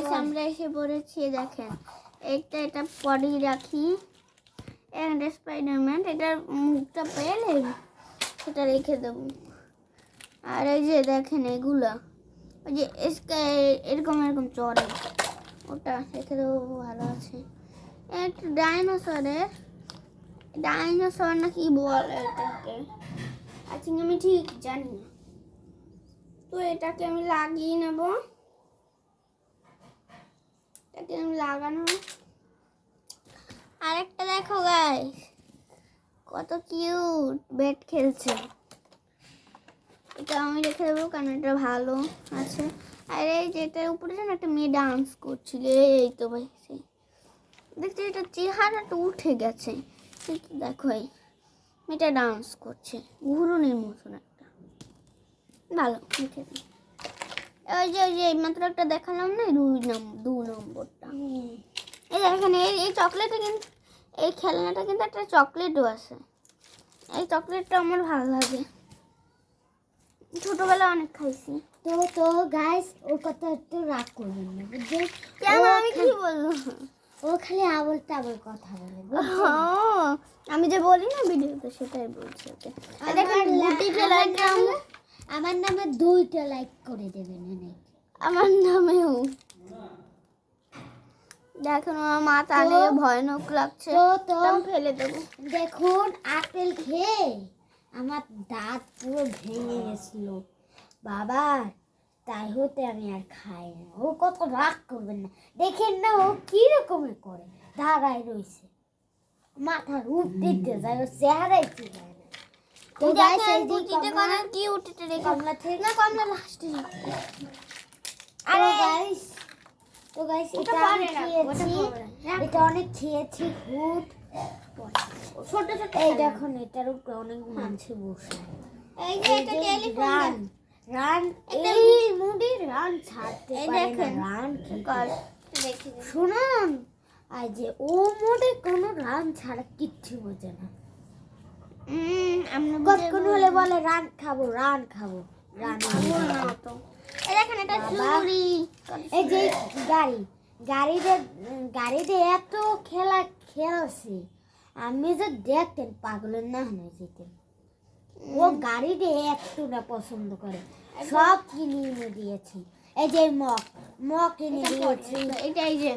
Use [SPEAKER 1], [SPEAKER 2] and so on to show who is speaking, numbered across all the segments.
[SPEAKER 1] Guys আমরা এসে পড়েছি, দেখেন। এইটা, এটা পরি রাখি। একটা স্পাইডারম্যান এটার মুখটা পেলে সেটা রেখে দেবো। আর এই যে দেখেন এগুলা, ওই যে এরকম এরকম চড়ে। ওটা রেখে দেবো, ভালো আছে। একটা ডাইনোসরের, ডাইনোসর না কি বলে এটাকে? আচ্ছা আমি ঠিক জানি না। তো এটাকে আমি লাগিয়ে নেব। এটাকে আমি লাগানো। আরেকটা দেখো গাইস কত কিউট ব্যাট খেলছে। এটা আমি রেখে দেবো, কারণ এটা ভালো আছে। আর এই যে এটার উপরে যেন একটা মেয়ে ডান্স করছিল, এই তো ভাই, সেই। দেখছি এটা চেহারাটা উঠে গেছে। দেখো, এই মেয়েটা ডান্স করছে, ঘুরুনির মতন একটা। ভালো রেখে দিই ওই যে ওই যে মাত্র একটা দেখালাম না দুই নম্বর দু নম্বরটা। এই দেখেন এই এই চকলেটটা কিন্তু এই খেলনাটা কিন্তু একটা চকলেটও আছে। এই চকলেটটা আমার ভালো লাগে। ছোটবেলা অনেক খাইছি।
[SPEAKER 2] তো তো গাইস ওর কথা একটু রাগ করবেন না বুঝছেন
[SPEAKER 1] কেন? আমি কি বলব
[SPEAKER 2] ও খালি আবল তাবল কথা বলে
[SPEAKER 1] আমি যে বলি না ভিডিওতে সেটাই বলছি ওকে। দেখেন
[SPEAKER 2] আমার
[SPEAKER 1] গুটি
[SPEAKER 2] আমার
[SPEAKER 1] টেলাগ্রাম
[SPEAKER 2] নামে- আমার নামে দুইটা লাইক করে দেবেন অনেক।
[SPEAKER 1] আমার নামেও। দেখুন আমার মাথা নিয়ে ভয়ানক লাগছে।
[SPEAKER 2] তো
[SPEAKER 1] ফেলে দেবো।
[SPEAKER 2] দেখুন আপেল খেয়ে আমার দাঁত পুরো ভেঙে গেছিল। বাবা তাই হতে আমি আর খাই না। ও কত রাগ করবেন না। দেখেন না ও কি রকমের করে দাঁড়ায় রইছে মাথার উপ দিতে যায় ও চেহারাই না তো guys, এই যে কমলা-
[SPEAKER 1] কোনো কি উঠেতে
[SPEAKER 2] কমলা থেকে
[SPEAKER 1] না কমলা লাস্টে
[SPEAKER 2] আরে
[SPEAKER 1] আরে।
[SPEAKER 2] গাইস তো গাইস এটা আমি
[SPEAKER 1] পরে রাখব, ওটা
[SPEAKER 2] খেয়েছি। এটা অনেক খেয়েছি ফুড
[SPEAKER 1] ছোট ছোট
[SPEAKER 2] এই দেখুন এটার উপরে অনেক মাংস বসে।
[SPEAKER 1] এই যে এটা
[SPEAKER 2] রান
[SPEAKER 1] টেলিফোন
[SPEAKER 2] রান এই মুডি রান ছাড়তে
[SPEAKER 1] এই
[SPEAKER 2] পারে না। রান কি করে? শুনুন। আর যে ও মোডে কোনো রান ছাড়া কিচ্ছু বোঝে না। কতক্ষণ হলে বলে রান খাব রান খাব রান
[SPEAKER 1] খাব তো। এই দেখেন এটা চুরি।
[SPEAKER 2] এই যে গাড়ি গাড়িতে গাড়িতে এত খেলা খেলছি। আমি যে দেখতেন পাগলের না হয়ে যেতেন। ও গাড়িতে একটু না পছন্দ করে। সব কিনে এনে দিয়েছি। এই যে মগ মগ কিনে দিয়েছি।
[SPEAKER 1] এটা এই যে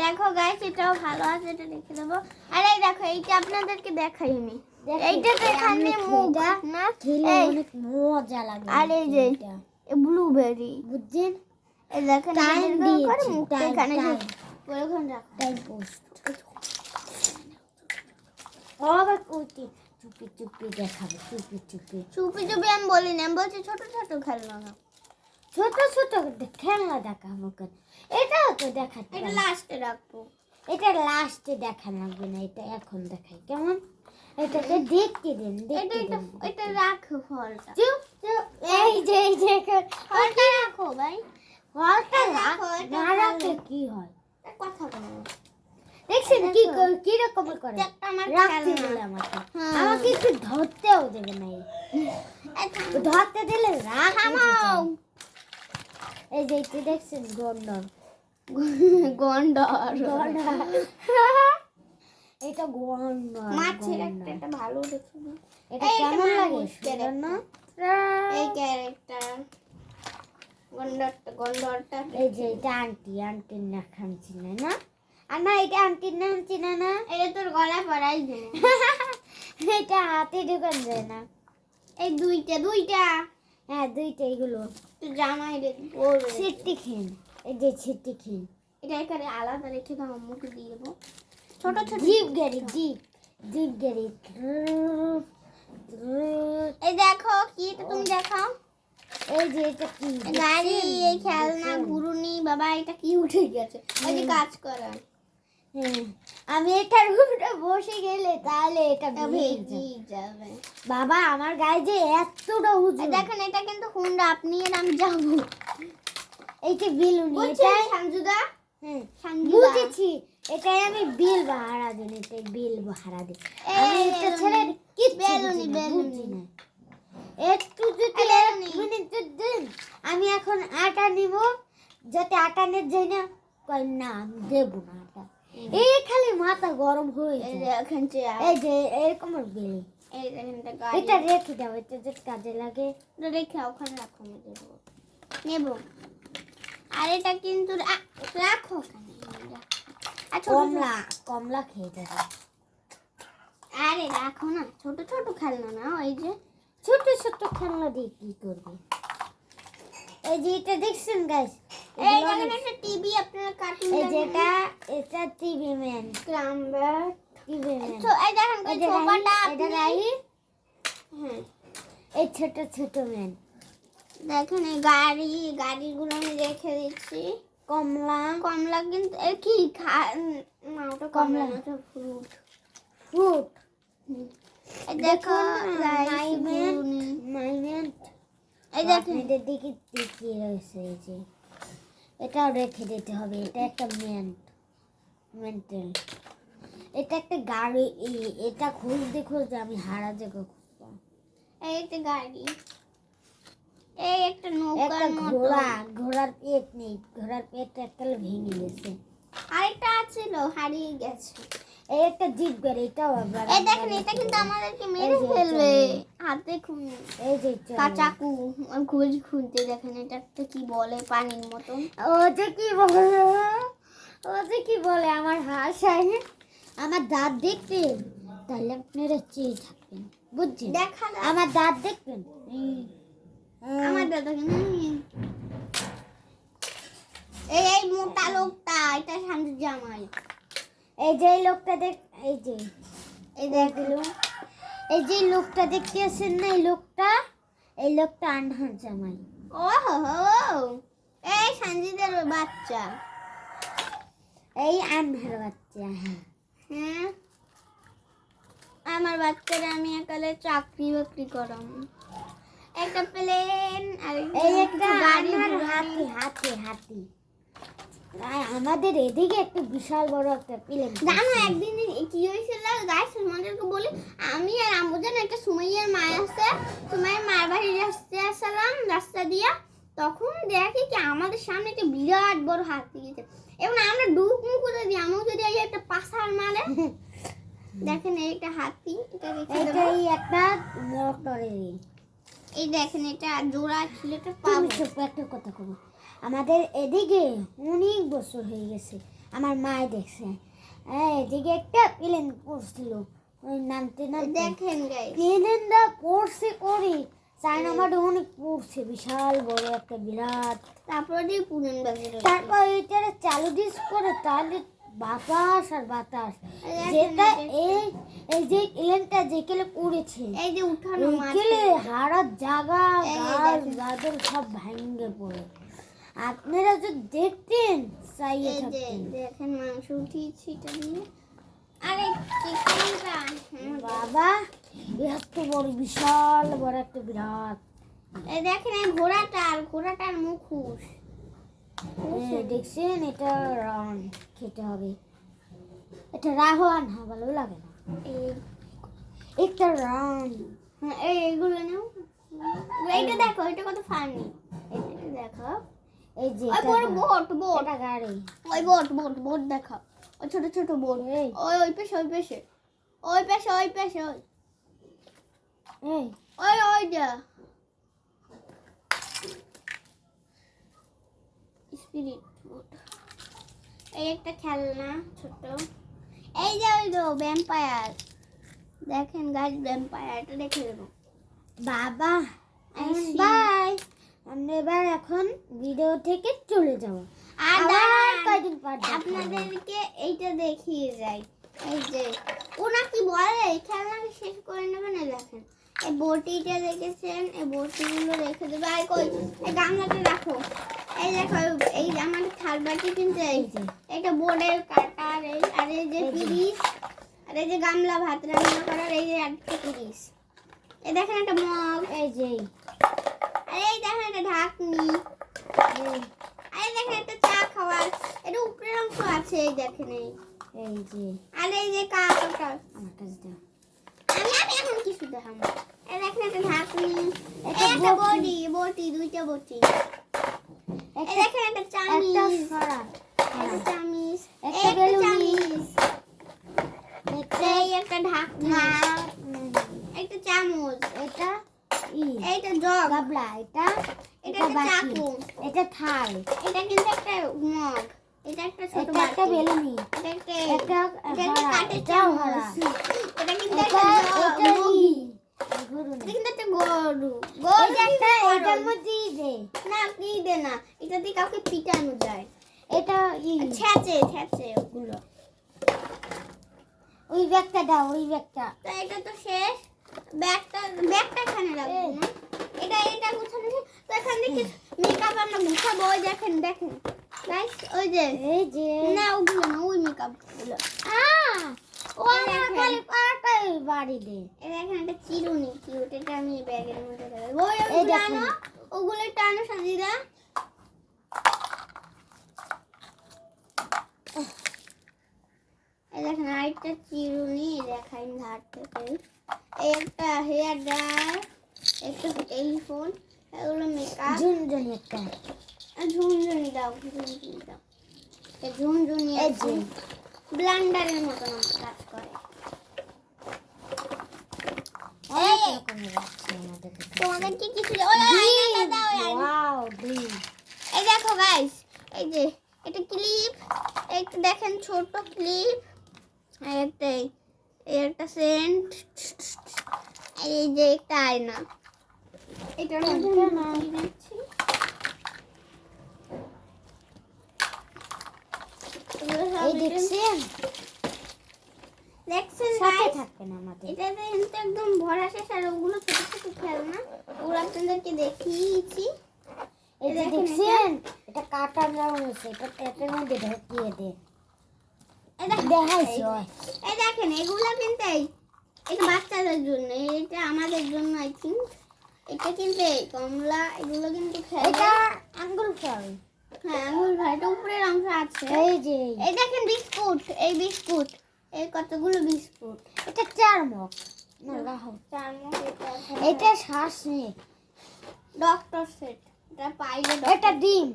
[SPEAKER 1] দেখো গাইস এটাও ভালো আছে এটা রেখে দেবো আর এই দেখো এইটা আপনাদেরকে দেখাই আমি
[SPEAKER 2] দেখো,
[SPEAKER 1] এইটাতে এখানে মুখ না?
[SPEAKER 2] খেলে অনেক মজা লাগে
[SPEAKER 1] আর এই যে
[SPEAKER 2] এটা।
[SPEAKER 1] ব্লুবেরি
[SPEAKER 2] বুঝছেন?
[SPEAKER 1] এই দেখেন
[SPEAKER 2] Time
[SPEAKER 1] এরকম মুখটা এখানে যে রাখো।
[SPEAKER 2] টাইম পোস্ট আবার কুটি চুপি চুপি দেখাবে চুপি চুপি।
[SPEAKER 1] চুপি চুপি আমি বলি না আমি বলছি ছোট ছোট খেলনা না
[SPEAKER 2] ছোট ছোট খেলনা কেন? এটাও তো দেখাতে
[SPEAKER 1] এটা লাস্টে রাখব।
[SPEAKER 2] এটা লাস্টে দেখা লাগবে না এটা এখন দেখাই। কেমন? এটাকে দেখতে দিন
[SPEAKER 1] এটা এটা এটা রাখো ফলটা।
[SPEAKER 2] চুপ চুপ। এই যে এই যে
[SPEAKER 1] ফলটা রাখো ভাই।
[SPEAKER 2] ফলটা
[SPEAKER 1] দেখো,
[SPEAKER 2] না রাখলে কি হয়?
[SPEAKER 1] কথা বলব
[SPEAKER 2] দেখছেন কি কি রকম করে রাখতে দিলে আমাকে।
[SPEAKER 1] হ্যাঁ।
[SPEAKER 2] আমাকে একটু ধরতেও দেবে না। ধরতে দিলে রাখ এই যে দেখছেন গন্ডর।
[SPEAKER 1] গন্ডর।
[SPEAKER 2] এটা
[SPEAKER 1] মাছের একটা একটা ভালো দেখো
[SPEAKER 2] এটা কেমন লাগে সুন্দর না
[SPEAKER 1] এই ক্যারেক্টার। গন্ডরটা গন্ডরটা।
[SPEAKER 2] এই যে এটা আন্টি আন্টির না চিনে না। আর না এটা আন্টির নাম চিনে না।
[SPEAKER 1] এটা তোর গলায় পরাই দেবো
[SPEAKER 2] এটা হাতে ঢুকান যায় না।
[SPEAKER 1] এই দুইটা দুইটা।
[SPEAKER 2] হ্যাঁ দুইটা এগুলো।
[SPEAKER 1] তো জামাই রে
[SPEAKER 2] ছিট্টি খেন। এই যে ছিট্টি খেন।
[SPEAKER 1] এটা এখানে আলাদা রেখে দাও মুখে দিয়ে দেবো। ছোট ছোট
[SPEAKER 2] জিপ গাড়ি জিপ জিপ গাড়ি
[SPEAKER 1] এই দেখো কি এটা তুমি দেখাও?
[SPEAKER 2] এই যে এটা কি?
[SPEAKER 1] গাড়ি এই খেলনা ঘুরুনি বাবা এটা কি? উঠে গেছে। ওই যে কাজ করার
[SPEAKER 2] আমি এটার উপরে বসে গেলে তাহলে এটা ভেঙে যাবে। বাবা আমার গায়ে যে এতটা উঁচু
[SPEAKER 1] দেখেন এটা কিন্তু হুন্ডা আপনি আর আমি যাব।
[SPEAKER 2] এইটা বিলুনি
[SPEAKER 1] বুঝছেন
[SPEAKER 2] এটাই?
[SPEAKER 1] সঞ্জুদা
[SPEAKER 2] হ্যাঁ
[SPEAKER 1] সঞ্জুদা
[SPEAKER 2] বুঝেছি। এটাই আমি বিল ভাড়া দিন এটাই বিল ভাড়া দিই আমি
[SPEAKER 1] এই
[SPEAKER 2] এটা
[SPEAKER 1] বেলুনি, বেলুনি।
[SPEAKER 2] না। একটু যদি মিনিট যদি আমি এখন আটা নিব যাতে আটা নিয়ে যাই না কয় না আমি দেবো না এটা এই খালি মাথা গরম হয়ে
[SPEAKER 1] চেয়ার
[SPEAKER 2] এই যে এরকম
[SPEAKER 1] দেখেন এটা
[SPEAKER 2] রেখে দাও এটা যে কাজে লাগে।
[SPEAKER 1] রেখে ওখানে রাখো নেব। আর এটা কিন্তু রাখো ওখানে
[SPEAKER 2] কমলা কমলা খেয়ে যাবে
[SPEAKER 1] আরে রাখো না ছোট ছোট খেলনা না ওই যে
[SPEAKER 2] ছোট ছোট খেলনা দিয়ে কি করবে? এই যে এটা দেখছেন গাইস
[SPEAKER 1] এই দেখেন একটা টিভি আপনারা কার্টুন
[SPEAKER 2] এই যেটা এটা টিভি ম্যান
[SPEAKER 1] ক্লাম্বার
[SPEAKER 2] টিভি ম্যান
[SPEAKER 1] তো এই দেখেন
[SPEAKER 2] এই
[SPEAKER 1] সোফাটা
[SPEAKER 2] এটা
[SPEAKER 1] হ্যাঁ।
[SPEAKER 2] এই ছোট ছোট ম্যান
[SPEAKER 1] দেখেন এই গাড়ি গাড়িগুলো আমি রেখে দিচ্ছি।
[SPEAKER 2] কমলা।
[SPEAKER 1] কমলা কিন্তু কি? খা না ওটা কমলা ওটা ফ্রুট
[SPEAKER 2] ফ্রুট
[SPEAKER 1] এই দেখো
[SPEAKER 2] দেখুন,
[SPEAKER 1] guys,
[SPEAKER 2] মাইমেন। মাইমেন
[SPEAKER 1] এই দেখেন
[SPEAKER 2] আপনাদের দিকে দেখিয়ে রয়েছে এই যে। এটাও রেখে দিতে হবে এটা একটা মেন্ট মেন্টাল এটা একটা গাড়ি এটা খুঁজতে খুঁজতে আমি হারা জায়গা খুঁজলাম।
[SPEAKER 1] এই একটা গাড়ি। এই একটা নৌকার
[SPEAKER 2] একটা
[SPEAKER 1] মতো।
[SPEAKER 2] ঘোড়া ঘোড়ার পেট নেই ঘোড়ার পেটটা একটা ভেঙে গেছে।
[SPEAKER 1] আরেকটা আছিল হারিয়ে গেছে।
[SPEAKER 2] এই একটা জিপ গাড়ি এটাও আবার
[SPEAKER 1] এই দেখেন এটা কিন্তু আমাদেরকে মেরে ফেলবে।
[SPEAKER 2] চলে।
[SPEAKER 1] হাতে খুন।
[SPEAKER 2] এই যে চলে।
[SPEAKER 1] খুঁজ খুঁজতে দেখেন এটা একটা কি বলে পানির মতন।
[SPEAKER 2] ও যে কি বলে ও যে কি বলে আমার হাসায় আমার দাঁত দেখবেন তাহলে আপনারা চেয়ে থাকবেন বুঝছেন? আমার দাঁত দেখবেন।
[SPEAKER 1] আমার এই এই মোটা লোকটা এটা শান্তির জামাই
[SPEAKER 2] এই যে লোকটা দেখ এই যে
[SPEAKER 1] এই দেখল
[SPEAKER 2] এই যে লোকটা দেখতে না এই লোকটা এই লোকটা আনহার জামাই
[SPEAKER 1] ও হো এই সঞ্জিতের বাচ্চা
[SPEAKER 2] এই আনহার বাচ্চা হ্যাঁ
[SPEAKER 1] আমার বাচ্চারা আমি একালে চাকরি বাকরি করাম একটা প্লেন আর
[SPEAKER 2] এই একটা
[SPEAKER 1] গাড়ি
[SPEAKER 2] হাতি হাতি হাতি। আমাদের এদিকে একটা বিশাল বড় একটা প্লেন
[SPEAKER 1] জানো একদিন কি হয়েছিল গাইস তোমাদেরকে বলি আমি আর জানো একটা সুমাইয়ার মা আছে। সুমাইয়ের মায়ের বাড়ি রাস্তা আসলাম রাস্তা দিয়া। তখন দেখি কি আমাদের সামনে একটা বিরাট বড় হাতি গেছে। এবং আমরা ডুব মুখ করে দিই আমিও যদি এই একটা পাশার মারে। দেখেন এই একটা হাতি এটা
[SPEAKER 2] একটা মোটরের
[SPEAKER 1] এই দেখেন এটা জোড়া ছিল এটা
[SPEAKER 2] তুমি একটা কথা কবো। আমাদের এদিকে অনেক বছর হয়ে গেছে আমার মায় দেখছে। হ্যাঁ এদিকে একটা প্লেন পড়ছিল ওই নামতে নামতে
[SPEAKER 1] দেখেন
[SPEAKER 2] প্লেনটা পড়ছে করে চায়না মাঠে অনেক পড়ছে বিশাল বড় একটা বিরাট।
[SPEAKER 1] তারপরে দিয়ে পুরান
[SPEAKER 2] তারপর এটা চালু দিস করে তাহলে বাতাস আর বাতাস। যেটা এই এই যে প্লেনটা যেকেলে পড়েছে
[SPEAKER 1] এই যে উঠানো মাছ
[SPEAKER 2] গেলে হারার জায়গা গাছ। গাছর সব ভেঙে পড়ে। আপনারা যদি দেখতেন চাইয়ে থাকতেন।
[SPEAKER 1] দেখেন মাংস উঠিয়েছি এটা দিয়ে আরে চিকেনটা
[SPEAKER 2] বাবা এত বড় বিশাল বড় একটা বিরাট।
[SPEAKER 1] এই দেখেন এই ঘোড়াটা আর ঘোড়াটার মুখোশ।
[SPEAKER 2] দেখছেন? এটা রান খেতে হবে। এটা রাহওয়ান হ্যাঁ ভালো লাগে না। একটা
[SPEAKER 1] হ্যাঁ, এই এইগুলো নাও। এইটা দেখো এটা কত ফানি এটা দেখো।
[SPEAKER 2] এই যে
[SPEAKER 1] ওই বড় বোট বোট
[SPEAKER 2] গাড়ি।
[SPEAKER 1] ওই বোট বোট বোট দেখো। ওই ছোট ছোট বোট
[SPEAKER 2] এই।
[SPEAKER 1] ওই ওই পেশে ওই পেশে। ওই পেশে ওই পেশে ওই।
[SPEAKER 2] এই।
[SPEAKER 1] ওই ওইটা স্পিরিট বোট এই একটা খেলনা ছোট এই যে ওই তো ভ্যাম্পায়ার দেখেন গাছ ভ্যাম্পায়ার এটা রেখে দেবো
[SPEAKER 2] বাবা বাই আমরা এবার এখন ভিডিও থেকে চলে যাব।
[SPEAKER 1] আর
[SPEAKER 2] কয়দিন পর
[SPEAKER 1] আপনাদেরকে এইটা দেখিয়ে যাই। এই যে ওনা কি বলে খেলনাকে শেষ করে নেবে? না দেখেন। এই বটিটা দেখেছেন? এই বটিগুলো রেখে দেবে। আর কই? এই গামলাটা রাখো। এই দেখো এই আমার থাল বাটি কিন্তু এই
[SPEAKER 2] এই যে
[SPEAKER 1] এটা বোর্ডের কাটা আর এই আর এই যে
[SPEAKER 2] এই
[SPEAKER 1] পিরিস আর এই যে গামলা ভাত রান্না করার এই যে একটা পিরিস এই দেখেন একটা মগ।
[SPEAKER 2] এই যে
[SPEAKER 1] আর এই দেখেন একটা ঢাকনি।
[SPEAKER 2] এই,
[SPEAKER 1] আরে দেখেন একটা চা খাওয়ার। এটা উপরের অংশ আছে এই দেখেন এই।
[SPEAKER 2] এই যে।
[SPEAKER 1] আর এই যে কাপটা
[SPEAKER 2] আমার কাছে দাও।
[SPEAKER 1] আমি আমি এখন কিছু দেখাবো এই দেখেন একটা ঢাকনি।
[SPEAKER 2] একটা
[SPEAKER 1] এই।
[SPEAKER 2] বটি
[SPEAKER 1] বটি দুইটা বটি। দেখেন
[SPEAKER 2] একটা
[SPEAKER 1] চামিচ। একটা হ্যাঁ। চামিচ।
[SPEAKER 2] একটা বেলুনিস
[SPEAKER 1] একটা
[SPEAKER 2] একটা ঢাকনা। ইয়ে। একটা চামচ।
[SPEAKER 1] এটা এইটা জগ।
[SPEAKER 2] গাবলা এটা
[SPEAKER 1] একটা চাকু।
[SPEAKER 2] এটা থাল।
[SPEAKER 1] এটা কিন্তু একটা মগ। এটা একটা ছোট
[SPEAKER 2] এটা একটা বেলুনি।
[SPEAKER 1] এটা একটা
[SPEAKER 2] এটা
[SPEAKER 1] একটা কাঠের চামচ। এটা কিন্তু একটা
[SPEAKER 2] এটা
[SPEAKER 1] মুরগি। এটা কিন্তু একটা গরু গরু
[SPEAKER 2] একটা এটার মধ্যে দে
[SPEAKER 1] না কি দে না এটা দিয়ে কাউকে পিটানো যায়।
[SPEAKER 2] এটা ই।
[SPEAKER 1] ছ্যাঁচে ছ্যাঁচে ওগুলো।
[SPEAKER 2] ওই ব্যাগটা দাও ওই ব্যাগটা।
[SPEAKER 1] তো এটা তো শেষ। ব্যাগটা ব্যাগটা এখানে রাখব না এটা এটা গুছানো। তো এখান থেকে মেকআপ আমরা গুছাবো ওই দেখেন দেখেন। গাইস ওই যে।
[SPEAKER 2] এই যে।
[SPEAKER 1] না ওগুলো না ওই মেকআপগুলো।
[SPEAKER 2] আ ও আমার খালি পাটাই বাড়ি দে।
[SPEAKER 1] এই দেখেন একটা চিরুনি কিউট এটা আমি ব্যাগের মধ্যে রাখব। ওই
[SPEAKER 2] এই।
[SPEAKER 1] আনো ওগুলো টানো সাজিদা। এই দেখেন আরেকটা চিরুনি দেখাই ধার থেকে। এই একটা হেয়ার ড্রায়ার একটা টেলিফোন এগুলো মেকআপ
[SPEAKER 2] ঝুনঝুনি একটা।
[SPEAKER 1] ঝুনঝুনি দাও ঝুনঝুনি দাও। ঝুনঝুনি আছে। ব্লান্ডারের আমার কাজ করে। তোমাদের কি কিছু এই দেখো গাইস এই যে এটা ক্লিপ একটা দেখেন ছোট ক্লিপ আর একটা এই এই একটা সেন্ট এই যে একটা আয়না। এটার মধ্যে দিচ্ছি। এগুলো সব
[SPEAKER 2] এই দেখছেন?
[SPEAKER 1] দেখছেন
[SPEAKER 2] সাথে? থাকবেন আমাদের।
[SPEAKER 1] এটাতে কিন্তু একদম ভরা শেষ আর ওগুলো ছোট ছোট খেলনা। ওগুলো আপনাদেরকে দেখিয়েছি।
[SPEAKER 2] এই যে দেখছেন? এটা কাটা নেওয়া হয়েছে। এটা ট্যাপের মধ্যে ঢুকিয়ে দে। দেখাইছি
[SPEAKER 1] এই- দেখেন এগুলো কিন্তু এই এটা বাচ্চাদের জন্য এটা আমাদের জন্য আই থিঙ্ক এটা কিন্তু এই কমলা এগুলো কিন্তু খেলে।
[SPEAKER 2] এটা আঙ্গুল ফল
[SPEAKER 1] হ্যাঁ আঙুল ভাই এটা উপরের অংশ আছে।
[SPEAKER 2] এই যে
[SPEAKER 1] এই দেখেন বিস্কুট এই বিস্কুট এই কতগুলো বিস্কুট?
[SPEAKER 2] এটা চারমক না
[SPEAKER 1] চারমক এটা
[SPEAKER 2] শ্বাস
[SPEAKER 1] ডক্টর সেট। এটা পাইলে
[SPEAKER 2] এটা ডিম।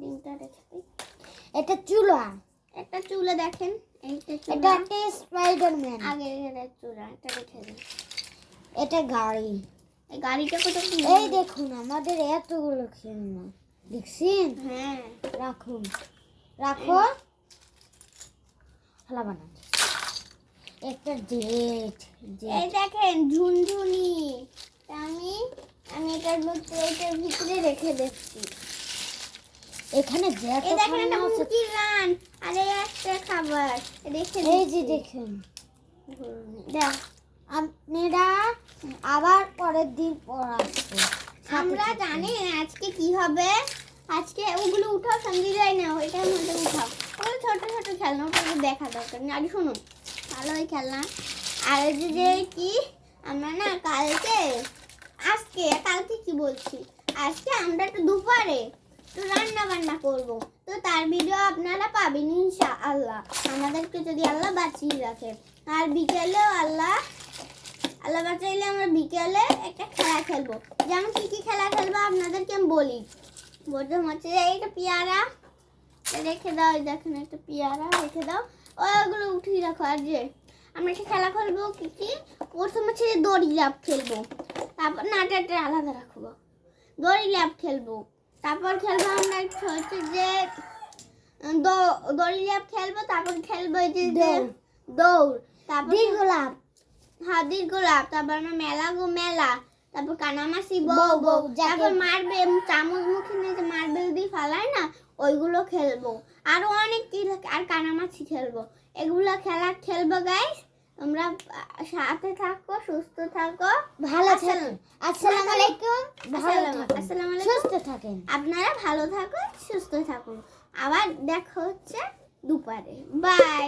[SPEAKER 1] ডিমটা রেখে
[SPEAKER 2] এটা চুলা
[SPEAKER 1] একটা চুলে দেখেন এইটা
[SPEAKER 2] এটা একটা স্পাইডারম্যান
[SPEAKER 1] আগে এটা চুলা এটা রেখে দিন।
[SPEAKER 2] এটা গাড়ি।
[SPEAKER 1] এই গাড়িটা কত
[SPEAKER 2] এই দেখুন আমাদের এতগুলো খেলনা। দেখছেন?
[SPEAKER 1] হ্যাঁ।
[SPEAKER 2] রাখুন। রাখো খেলা বানা একটা জেট
[SPEAKER 1] এই দেখেন ঝুনঝুনি। আমি আমি এটার মধ্যে এটার ভিতরে রেখে দিচ্ছি।
[SPEAKER 2] এখানে
[SPEAKER 1] এই দেখেন একটা মুরগির রান। আর এই একটা খাবার। রেখে
[SPEAKER 2] এই যে
[SPEAKER 1] দিচ্ছি।
[SPEAKER 2] দেখুন। আপনারা আবার পরের দিন পর আসব
[SPEAKER 1] আমরা জানি আজকে কি হবে। আজকে ওগুলো উঠাও, সঙ্গে যায় না ওইটার মধ্যে উঠাও। ওগুলো ছোট ছোট খেলনা ওটা দেখা দরকার। আগে শুনুন। ভালো ওই খেলনা। আর যে যে কি? আমরা না কালকে, আজকে, কালকে কি বলছি? আজকে আমরা একটু দুপুরে একটু রান্না বান্না করব। তো তার ভিডিও আপনারা পাবেন ইনশা আল্লাহ আমাদেরকে যদি আল্লাহ বাঁচিয়ে রাখে। আর বিকেলেও আল্লাহ আল্লাহ বাঁচাইলে আমরা বিকেলে একটা খেলা খেলব। যেমন কি কি খেলা খেলব আপনাদেরকে আমি বলি। প্রথম হচ্ছে যে এইটা পেয়ারা রেখে দাও দেখেন একটা পেয়ারা রেখে দাও ওগুলো উঠিয়ে রাখো আর যে আমরা একটা খেলা খেলব কি কি প্রথম হচ্ছে যে দড়ি লাভ খেলব তারপর নাটাটা আলাদা রাখব দড়ি লাভ খেলব তারপর খেলব আমরা হচ্ছে যে দড়ি লাভ খেলব তারপর খেলব এই যে।
[SPEAKER 2] দৌড়
[SPEAKER 1] তারপর
[SPEAKER 2] গোলাপ
[SPEAKER 1] হাদির গোলাপ তারপর আমার মেলা গো মেলা তারপর কানামাসি বউ
[SPEAKER 2] বউ,
[SPEAKER 1] তারপর মারবে চামচ মুখে নিয়ে যে মার্বেল দিয়ে ফালায় না ওইগুলো খেলব। আরও অনেক কি আর কানামাছি খেলব। এগুলো খেলা খেলব গাইস তোমরা সাথে থাকো সুস্থ থাকো।
[SPEAKER 2] ভালো। থাকুন। আসসালামু আলাইকুম। ভালো
[SPEAKER 1] আসসালামু আলাইকুম।
[SPEAKER 2] সুস্থ থাকেন।
[SPEAKER 1] আপনারা ভালো থাকুন সুস্থ থাকুন। আবার দেখা হচ্ছে দুপারে। বাই